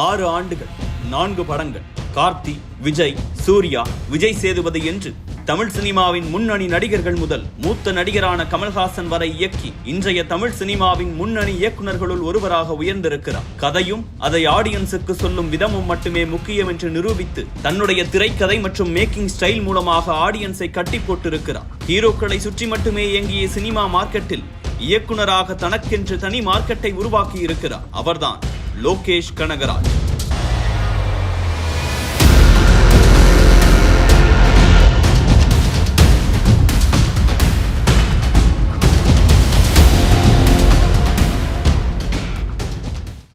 ஆறு ஆண்டுகள் நான்கு படங்கள். கார்த்தி விஜய் சூர்யா விஜய் சேதுபதி என்று தமிழ் சினிமாவின் முன்னணி நடிகர்கள் முதல் மூத்த நடிகரான கமல்ஹாசன் வரை இயக்கி இன்றைய தமிழ் சினிமாவின் முன்னணி இயக்குனர்களுள் ஒருவராக உயர்ந்திருக்கிறார். கதையும் அதை ஆடியன்ஸுக்கு சொல்லும் விதமும் மட்டுமே முக்கியம் என்று நிரூபித்து தன்னுடைய திரைக்கதை மற்றும் மேக்கிங் ஸ்டைல் மூலமாக ஆடியன்ஸை கட்டி போட்டிருக்கிறார். ஹீரோக்களை சுற்றி மட்டுமே இயங்கிய சினிமா மார்க்கெட்டில் இயக்குனராக தனக்கென்று தனி மார்க்கெட்டை உருவாக்கி இருக்கிறார் அவர்தான் லோகேஷ் கனகராஜ்.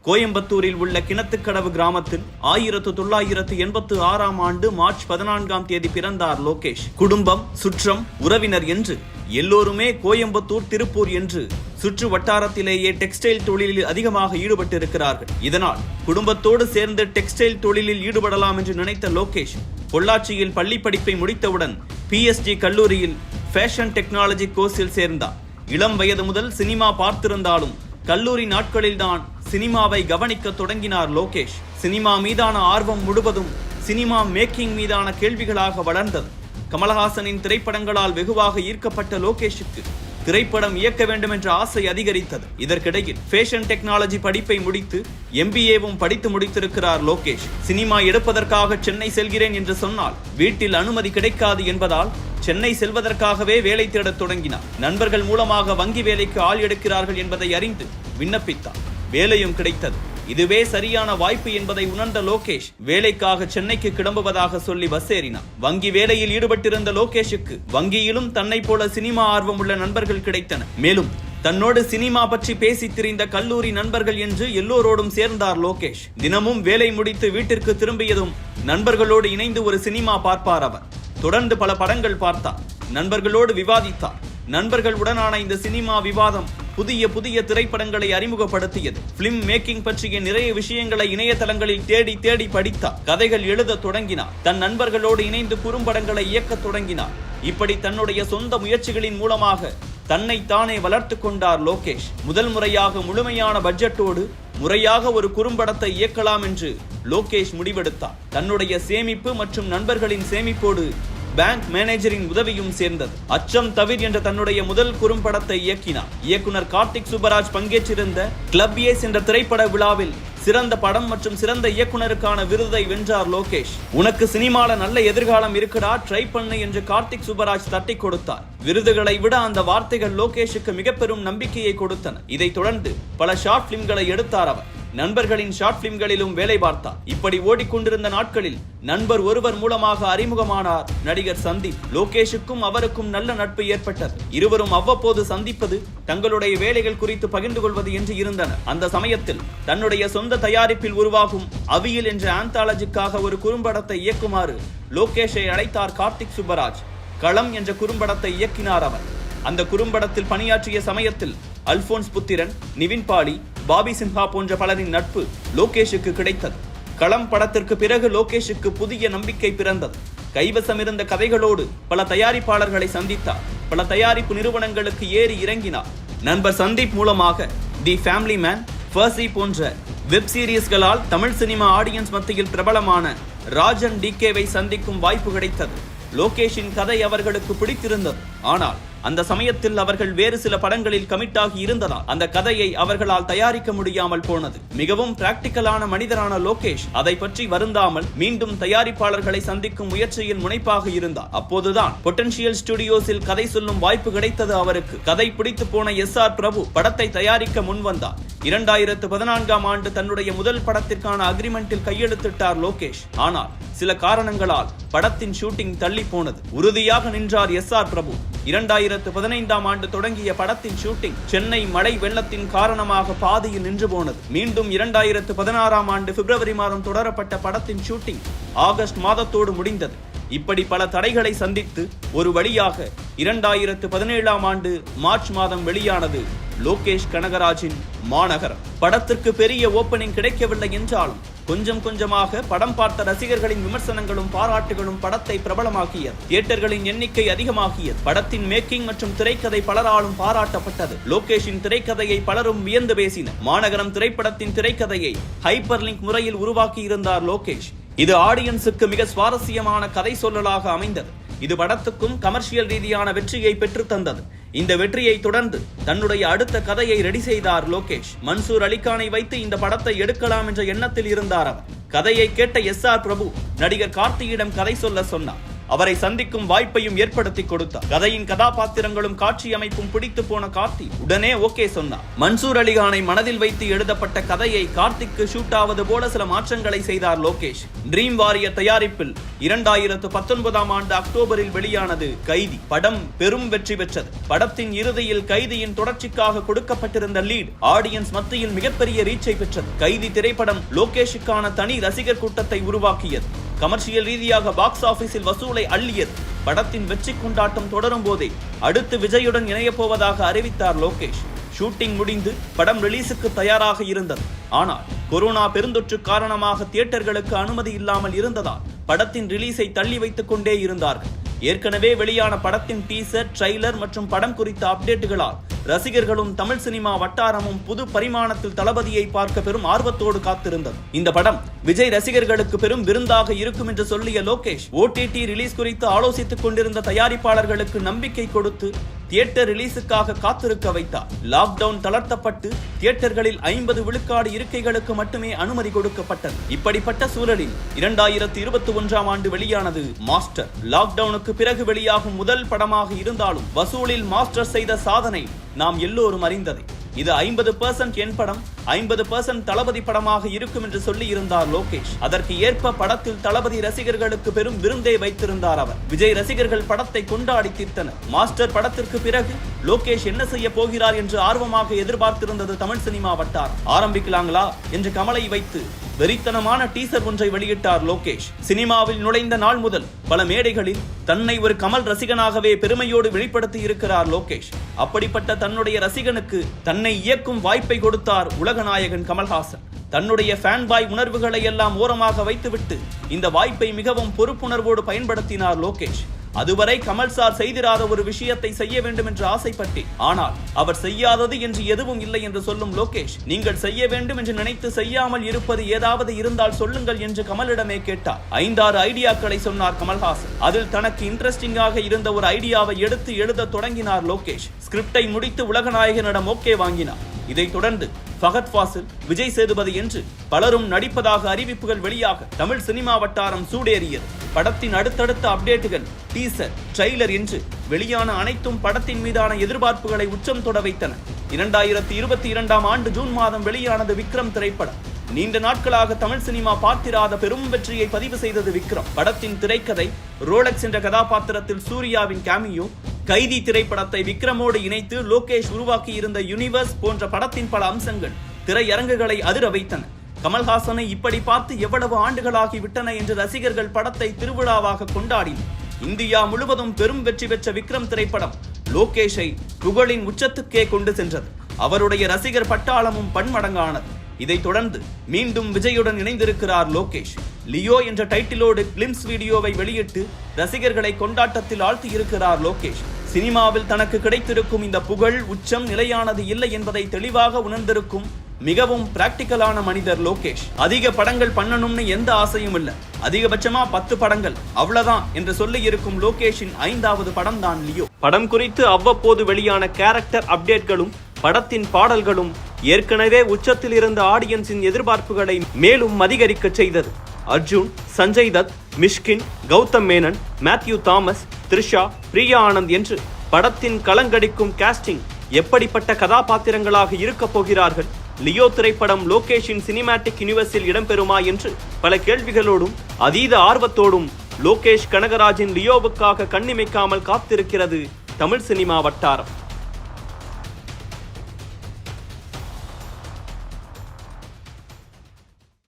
கோயம்புத்தூரில் உள்ள கிணத்துக்கடவு கிராமத்தில் ஆயிரத்து தொள்ளாயிரத்து எண்பத்து ஆறாம் ஆண்டு மார்ச் பதினான்காம் தேதி பிறந்தார் லோகேஷ். குடும்பம் சுற்றம் உறவினர் என்று எல்லோருமே கோயம்புத்தூர் திருப்பூர் என்று சுற்று வட்டாரத்திலேயே டெக்ஸ்டைல் தொழிலில் அதிகமாக ஈடுபட்டிருக்கிறார்கள். இதனால் குடும்பத்தோடு சேர்ந்து டெக்ஸ்டைல் தொழிலில் ஈடுபடலாம் என்று நினைத்த லோகேஷ் பொள்ளாச்சியில் பள்ளி படிப்பை முடித்தவுடன் பிஎஸ்டி கல்லூரியில் ஃபேஷன் டெக்னாலஜி கோர்ஸில் சேர்ந்தார். இளம் வயது முதல் சினிமா பார்த்திருந்தாலும் கல்லூரி நாட்களில்தான் சினிமாவை கவனிக்க தொடங்கினார் லோகேஷ். சினிமா மீதான ஆர்வம் முழுவதும் சினிமா மேக்கிங் மீதான கேள்விகளாக வளர்ந்தது. கமலஹாசனின் திரைப்படங்களால் வெகுவாக ஈர்க்கப்பட்ட லோகேஷுக்கு திரைப்படம் இயக்க வேண்டும் என்ற ஆசை அதிகரித்தது. இதற்கிடையில் ஃபேஷன் டெக்னாலஜி படிப்பை முடித்து எம்பிஏவும் படித்து முடித்திருக்கிறார் லோகேஷ். சினிமா எடுப்பதற்காக சென்னை செல்கிறேன் என்று சொன்னால் வீட்டில் அனுமதி கிடைக்காது என்பதால் சென்னை செல்வதற்காகவே வேலை தேடத் தொடங்கினார். நண்பர்கள் மூலமாக வங்கி வேலைக்கு ஆள் எடுக்கிறார்கள் என்பதை அறிந்து விண்ணப்பித்தார். வேலையும் கிடைத்தது. இதுவே சரியான வாய்ப்பு என்பதை உணர்ந்த லோகேஷ் வேலைக்காக சென்னைக்கு கிளம்புவதாக சொல்லி பஸ் ஏறினார் வங்கி வேலையில் ஈடுபட்டிருந்த லோகேஷுக்கு வங்கியிலும் தன்னை போல சினிமா ஆர்வம் உள்ள நண்பர்கள் கிடைத்தனர் மேலும் தன்னோடு சினிமா பற்றி பேசி திரிந்த கல்லூரி நண்பர்கள் என்று எல்லோரோடும் சேர்ந்தார் லோகேஷ். தினமும் வேலை முடித்து வீட்டிற்கு திரும்பியதும் நண்பர்களோடு இணைந்து ஒரு சினிமா பார்ப்பார் அவர். தொடர்ந்து பல படங்கள் பார்த்தார். நண்பர்களோடு விவாதித்தார். நண்பர்கள் உடனான இந்த சினிமா விவாதம் புதிய புதிய திரைப்படங்களை அறிமுகப்படுத்தியது. பிலிம் மேக்கிங் பற்றிய நிறைய விஷயங்களை இணையதளங்களில் தேடி தேடி படித்தார். கதைகள் எழுத தொடங்கினார். தன் நண்பர்களோடு இணைந்து குறும்படங்களை இயக்கத் தொடங்கினார். இப்படி தன்னுடைய சொந்த முயற்சிகளின் மூலமாக தன்னை தானே வளர்த்து கொண்டார் லோகேஷ். முதல் முறையாக முழுமையான பட்ஜெட்டோடு முறையாக ஒரு குறும்படத்தை இயக்கலாம் என்று லோகேஷ் முடிவெடுத்தார். தன்னுடைய சேமிப்பு மற்றும் நண்பர்களின் சேமிப்போடு பேங்க் மேனேஜரின் உதவியும் சேர்ந்தது. அச்சம் தவிர் என்ற தன்னுடைய முதல் குறும்படத்தை இயக்கினார். இயக்குனர் கார்த்திக் சுப்பராஜ் பங்கேற்றிருந்த கிளப் ஏஸ் என்ற திரைப்பட விழாவில் சிறந்த படம் மற்றும் சிறந்த இயக்குனருக்கான விருதை வென்றார் லோகேஷ். உனக்கு சினிமால நல்ல எதிர்காலம் இருக்குடா ட்ரை பண்ணு என்று கார்த்திக் சுப்பராஜ் தட்டி கொடுத்தார். விருதுகளை விட அந்த வார்த்தைகள் லோகேஷுக்கு மிக பெரும் நம்பிக்கையை கொடுத்தன. இதைத் தொடர்ந்து பல ஷார்ட் பிலிம்களை எடுத்தார் அவர். நண்பர்களின் ஷார்ட் பிலிம்களிலும் வேலை பார்த்தார். இப்படி ஓடிக்கொண்டிருந்த நாட்களில் நண்பர் ஒருவர் மூலமாக அறிமுகமானார் நடிகர் சந்தீப். லோகேஷுக்கும் அவருக்கும் நல்ல நட்பு ஏற்பட்டது. இருவரும் அவ்வப்போது சந்திப்பது தங்களுடைய வேலைகள் குறித்து பகிர்ந்து கொள்வது என்று இருந்தனர் அந்த சமயத்தில் தன்னுடைய சொந்த தயாரிப்பில் உருவாகும் அவியல் என்ற ஆந்தாலஜிக்காக ஒரு குறும்படத்தை இயக்குமாறு லோகேஷை அழைத்தார் கார்த்திக் சுப்பராஜ். களம் என்ற குறும்படத்தை இயக்கினார் அவர். அந்த குறும்படத்தில் பணியாற்றிய சமயத்தில் அல்போன்ஸ் புத்திரன் நிவின் பாலி பாபி சின்ஹா போன்ற பலரின் நட்பு லோகேஷுக்கு கிடைத்தது. களம் படத்திற்கு பிறகு லோகேஷுக்கு புதிய நம்பிக்கை பிறந்தது. கைவசம் இருந்த கதைகளோடு பல தயாரிப்பாளர்களை சந்தித்தார். பல தயாரிப்பு நிறுவனங்களுக்கு ஏறி இறங்கினார். நண்பர் சந்தீப் மூலமாக தி ஃபேமிலி மேன் ஃபர்சி போன்ற வெப் சீரிஸ்களால் தமிழ் சினிமா ஆடியன்ஸ் மத்தியில் பிரபலமான ராஜன் டிகேவை சந்திக்கும் வாய்ப்பு கிடைத்தது. லோகேஷின் கதை அவர்களுக்கு பிடித்திருந்தது. ஆனால் அந்த சமயத்தில் அவர்கள் வேறு சில படங்களில் கமிட் ஆகி இருந்ததால் அந்த கதையை அவர்களால் தயாரிக்க முடியாமல் போனது. மிகவும் பிராக்டிக்கலான மனிதரான லோகேஷ் அதை பற்றி வருந்தாமல் மீண்டும் தயாரிப்பாளர்களை சந்திக்கும் முயற்சியில் முனைப்பாக இருந்தார். அப்போதுதான் பொட்டன்ஷியல் ஸ்டுடியோஸில் கதை சொல்லும் வாய்ப்பு கிடைத்தது அவருக்கு. கதை பிடித்து போன எஸ் ஆர் பிரபு படத்தை தயாரிக்க முன்வந்தார். இரண்டாயிரத்து பதினான்காம் ஆண்டு தன்னுடைய முதல் படத்திற்கான அக்ரிமெண்டில் கையெழுத்திட்டார் லோகேஷ். ஆனால் சில காரணங்களால் படத்தின் ஷூட்டிங் தள்ளி போனது. உறுதியாக நின்றார் எஸ் ஆர் பிரபு. இரண்டாயிரத்து பதினைந்தாம் ஆண்டு தொடங்கிய படத்தின் ஷூட்டிங் சென்னை மழை வெள்ளத்தின் காரணமாக பாதியில் நின்று போனது. மீண்டும் இரண்டாயிரத்து பதினாறாம் ஆண்டு பிப்ரவரி மாதம் தொடரப்பட்ட படத்தின் ஷூட்டிங் ஆகஸ்ட் மாதத்தோடு முடிந்தது. இப்படி பல தடைகளை சந்தித்து ஒரு வழியாக இரண்டாயிரத்து பதினேழாம் ஆண்டு மார்ச் மாதம் வெளியானது. லோகேஷ் கனகராஜின் மாநகரம். படத்திற்கு பெரிய ஓப்பனிங் கிடைக்கவில்லை என்றாலும் கொஞ்சம் கொஞ்சமாக படம் பார்த்த ரசிகர்களின் விமர்சனங்களும் பாராட்டுகளும் படத்தை பிரபலமாக்கியது. தியேட்டர்களின் எண்ணிக்கை அதிகமாகியது. படத்தின் மேக்கிங் மற்றும் திரைக்கதை பலராலும் பாராட்டப்பட்டது. லோகேஷின் திரைக்கதையை பலரும் வியந்து பேசினர். மாநகரம் திரைப்படத்தின் திரைக்கதையை ஹைப்பர் லிங்க் முறையில் உருவாக்கி இருந்தார் லோகேஷ். இது ஆடியன்ஸுக்கு மிக சுவாரஸ்யமான கதை சொல்லலாக அமைந்தது. இது படத்துக்கும் கமர்ஷியல் ரீதியான வெற்றியை பெற்று தந்தது. இந்த வெற்றியை தொடர்ந்து தன்னுடைய அடுத்த கதையை ரெடி செய்தார் லோகேஷ். மன்சூர் அலிகானை வைத்து இந்த படத்தை எடுக்கலாம் என்ற எண்ணத்தில் இருந்தார் அவர். கதையை கேட்ட எஸ் ஆர் பிரபு நடிகர் கார்த்தியிடம் கதை சொல்ல சொன்னார். அவரை சந்திக்கும் வாய்ப்பையும் ஏற்படுத்தி கொடுத்தார். கதையின் கதாபாத்திரங்களும் காட்சி அமைப்பும் பிடித்து போன கார்த்தி உடனே ஓகே சொன்னார். மன்சூர் அலிகானை மனதில் வைத்து எழுதப்பட்ட கதையை கார்த்திக்கு ஷூட் ஆவது போல சில மாற்றங்களை செய்தார் லோகேஷ். ட்ரீம் வாரிய தயாரிப்பில் இரண்டாயிரத்து பத்தொன்பதாம் ஆண்டு அக்டோபரில் வெளியானது கைதி. படம் பெரும் வெற்றி பெற்றது. படத்தின் இறுதியில் கைதியின் தொடர்ச்சிக்காக கொடுக்கப்பட்டிருந்த லீட் ஆடியன்ஸ் மத்தியில் மிகப்பெரிய ரீச்சை பெற்றது. கைதி திரைப்படம் லோகேஷுக்கான தனி ரசிகர் கூட்டத்தை உருவாக்கியது. கமர்ஷியல் ரீதியாக பாக்ஸ் ஆபீஸில் வசூலை அள்ளியது. படத்தின் வெற்றி கொண்டாட்டம் தொடரும் போதே அடுத்து விஜயுடன் இணையப் போவதாக அறிவித்தார் லோகேஷ். ஷூட்டிங் முடிந்து படம் ரிலீஸுக்கு தயாராக இருந்தது. ஆனால் கொரோனா பெருந்தொற்று காரணமாக தியேட்டர்களுக்கு அனுமதி இல்லாமல் இருந்ததால் படத்தின் ரிலீஸை தள்ளி வைத்துக் கொண்டே இருந்தார்கள். ஏற்கனவே வெளியான படத்தின் டீசர் ட்ரெய்லர் மற்றும் படம் குறித்த அப்டேட்டுகளால் ரசிகர்களும் தமிழ் சினிமா வட்டாரமும் புது பரிமாணத்தில் தளபதியை பார்க்க பெரும் ஆர்வத்தோடு காத்திருந்தது. இந்த படம் விஜய் ரசிகர்களுக்கு பெரும் விருந்தாக இருக்கும் என்று சொல்லிய லோகேஷ் ஓடிடி ரிலீஸ் குறித்து ஆலோசித்துக் கொண்டிருந்த தயாரிப்பாளர்களுக்கு நம்பிக்கை கொடுத்து தியேட்டர் ரிலீஸுக்காக காத்திருக்க வைத்தார். லாக்டவுன் தளர்த்தப்பட்டு தியேட்டர்களில் ஐம்பது விழுக்காடு இருக்கைகளுக்கு மட்டுமே அனுமதி கொடுக்கப்பட்டது. இப்படிப்பட்ட சூழலில் இரண்டாயிரத்தி இருபத்தி ஒன்றாம் ஆண்டு வெளியானது மாஸ்டர். லாக்டவுனுக்கு பிறகு வெளியாகும் முதல் படமாக இருந்தாலும் வசூலில் மாஸ்டர் செய்த சாதனை நாம் எல்லோரும் அறிந்ததே. இது ஐம்பது பர்சன்ட் என் படம் ஐம்பது பர்சன்ட் தளபதி படமாக இருக்கும் என்று சொல்லி இருந்தார் லோகேஷ். அதற்கு ஏற்ப படத்தில் தளபதி ரசிகர்களுக்கு பெரும் விருந்தை வைத்திருந்தார் அவர். விஜய் ரசிகர்கள் படத்தை கொண்டாடி தீர்த்தனர். மாஸ்டர் படத்திற்கு பிறகு லோகேஷ் என்ன செய்ய போகிறார் என்று ஆர்வமாக எதிர்பார்த்திருந்தது தமிழ் சினிமா வட்டார். ஆரம்பிக்கலாங்களா என்று கமலை வைத்து வெறித்தனமான டீசர் ஒன்றை வெளியிட்டார் லோகேஷ். சினிமாவில் நுழைந்த நாள் முதல் பல மேடைகளில் தன்னை ஒரு கமல் ரசிகனாகவே பெருமையோடு வெளிப்படுத்தி இருக்கிறார் லோகேஷ். அப்படிப்பட்ட தன்னுடைய ரசிகனுக்கு தன்னை இயக்கும் வாய்ப்பை கொடுத்தார் உலக உலகநாயகன் கமல்ஹாசன் தன்னுடைய ஃபேன் பாய் உணர்வுகளை எல்லாம் ஓரமாக வைத்துவிட்டு இந்த வாய்ப்பை மிகவும் பொறுப்புணர்வோடு பயன்படுத்தினார் லோகேஷ். அதுவரை கமல் சார் செய்திராத ஒரு விஷயத்தை செய்ய வேண்டும் என்று ஆசைப்பட்டேன். ஆனால் அவர் செய்யாதது என்று எதுவும் இல்லை என்று சொல்லும் லோகேஷ் நீங்கள் செய்ய வேண்டும் என்று நினைத்து செய்யாமல் இருப்பது ஏதாவது இருந்தால் சொல்லுங்கள் என்று கமலிடமே கேட்டார். ஐந்தாறு ஐடியாக்களை சொன்னார் கமல்ஹாசன். அதில் தனக்கு இன்ட்ரெஸ்டிங்காக இருந்த ஒரு ஐடியாவை எடுத்து எழுத தொடங்கினார் லோகேஷ். ஸ்கிரிப்டை முடித்து உலகநாயகனிடம் ஓகே வாங்கினார். இதைத் தொடர்ந்து ஃபகத் ஃபாசில் விஜய் சேதுபதி என்று பலரும் நடிப்பதாக அறிவிப்புகள் வெளியாக தமிழ் சினிமா வட்டாரம் சூடேறியது. படத்தின் அடுத்தடுத்த அப்டேட்டுகள் டீசர் ட்ரெய்லர் என்று வெளியான அனைத்தும் படத்தின் மீதான எதிர்பார்ப்புகளை உச்சம் தொட வைத்தன. இரண்டாயிரத்தி இருபத்தி இரண்டாம் ஆண்டு ஜூன் மாதம் வெளியானது விக்ரம் திரைப்படம். நீண்ட நாட்களாக தமிழ் சினிமா பார்த்திராத பெரும் வெற்றியை பதிவு செய்தது விக்ரம். படத்தின் திரைக்கதை ரோலக்ஸ் என்ற கதாபாத்திரத்தில் சூர்யாவின் கேமியோ கைதி திரைப்படத்தை விக்ரமோடு இணைத்து லோகேஷ் உருவாக்கி இருந்த யூனிவர்ஸ் போன்ற படத்தின் பல அம்சங்கள் திரையரங்குகளை அதிர வைத்தன. கமல்ஹாசனை இப்படி பார்த்து எவ்வளவு ஆண்டுகளாகி விட்டன என்று ரசிகர்கள் படத்தை திருவிழாவாக கொண்டாடினர். இந்தியா முழுவதும் பெரும் வெற்றி பெற்ற விக்ரம் திரைப்படம் லோகேஷை புகழின் உச்சத்துக்கே கொண்டு சென்றது. அவருடைய ரசிகர் பட்டாளமும் பன்மடங்கானது. இதைத் தொடர்ந்து மீண்டும் விஜயுடன் இணைந்திருக்கிறார் லோகேஷ். லியோ என்ற டைட்டிலோடு கிளிம்ஸ் வீடியோவை வெளியிட்டு ரசிகர்களை கொண்டாட்டத்தில் ஆழ்த்தி இருக்கிறார் லோகேஷ். சினிமாவில் தனக்கு கிடைத்திருக்கும் இந்த புகழ் உச்சம் நிலையானது இல்லை என்பதை தெளிவாக உணர்ந்திருக்கும் மிகவும் பிராக்டிக்கலான மனிதர் லோகேஷ். அதிக படங்கள் பண்ணணும்னு எந்த ஆசையும் இல்ல. அதிகபட்சமா பத்து படங்கள். அவ்வளவுதான் என்று சொல்லி இருக்கும் லோகேஷின் ஐந்தாவது படம் தான் லியோ. படம் குறித்து அவ்வப்போது வெளியான கேரக்டர் அப்டேட்களும் படத்தின் பாடல்களும் ஏற்கனவே உச்சத்தில் இருந்த ஆடியன்ஸின் எதிர்பார்ப்புகளை மேலும் அதிகரிக்க செய்தது. அர்ஜுன் சஞ்சய் தத் மிஷ்கின் கௌதம் மேனன் மேத்யூ தாமஸ் த்ரிஷா பிரியா ஆனந்த் என்று படத்தின் களங்கடிக்கும் காஸ்டிங் எப்படிப்பட்ட கதாபாத்திரங்களாக இருக்கப் போகிறார்கள்? லியோ திரைப்படம் லோகேஷின் சினிமேட்டிக் யூனிவர்ஸில் இடம்பெறுமா என்று பல கேள்விகளோடும் அதீத ஆர்வத்தோடும் லோகேஷ் கனகராஜின் லியோவுக்காக கண்ணிமைக்காமல் காத்திருக்கிறது தமிழ் சினிமா வட்டாரம்.